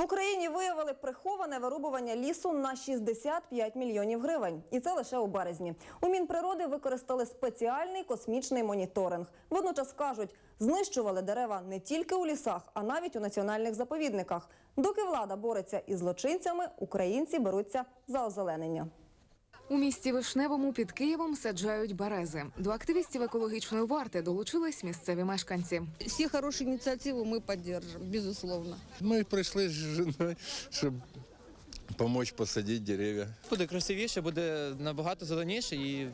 В Україні виявили приховане вирубування лісу на 65 мільйонів гривень, і це лише у березні. У Мінприроди використали спеціальний космічний моніторинг. Водночас кажуть, знищували дерева не тільки у лісах, а навіть у національних заповідниках. Доки влада бореться із злочинцями, українці беруться за озеленення. У місті Вишневому під Києвом саджають берези. До активістів екологічної варти долучились місцеві мешканці. Все хорошие инициативы мы поддержим, безусловно. Мы пришли с женой, чтобы помочь посадить деревья. Буде красивіше, буде набагато зеленіше і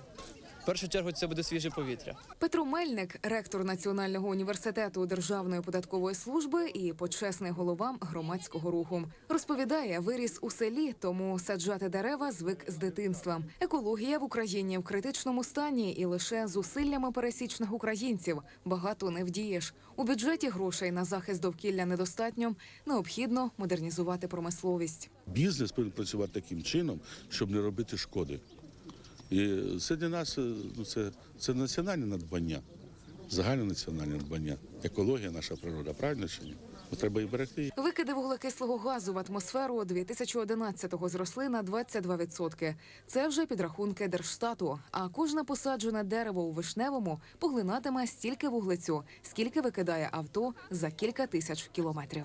в першу чергу це буде свіже повітря. Петро Мельник, ректор Національного університету Державної податкової служби і почесний голова громадського руху, розповідає, виріс у селі, тому саджати дерева звик з дитинства. Екологія в Україні в критичному стані, і лише зусиллями пересічних українців багато не вдієш. У бюджеті грошей на захист довкілля недостатньо. Необхідно модернізувати промисловість. Бізнес повинен працювати таким чином, щоб не робити шкоди. І це для нас ну, це, це національне надбання, загальнонаціональне надбання. Екологія, наша природа, правильно чи ні? Ну, треба і берегти. Викиди вуглекислого газу в атмосферу 2011-го зросли на 22%. Це вже підрахунки Держстату. А кожне посаджене дерево у вишневому поглинатиме стільки вуглецю, скільки викидає авто за кілька тисяч кілометрів.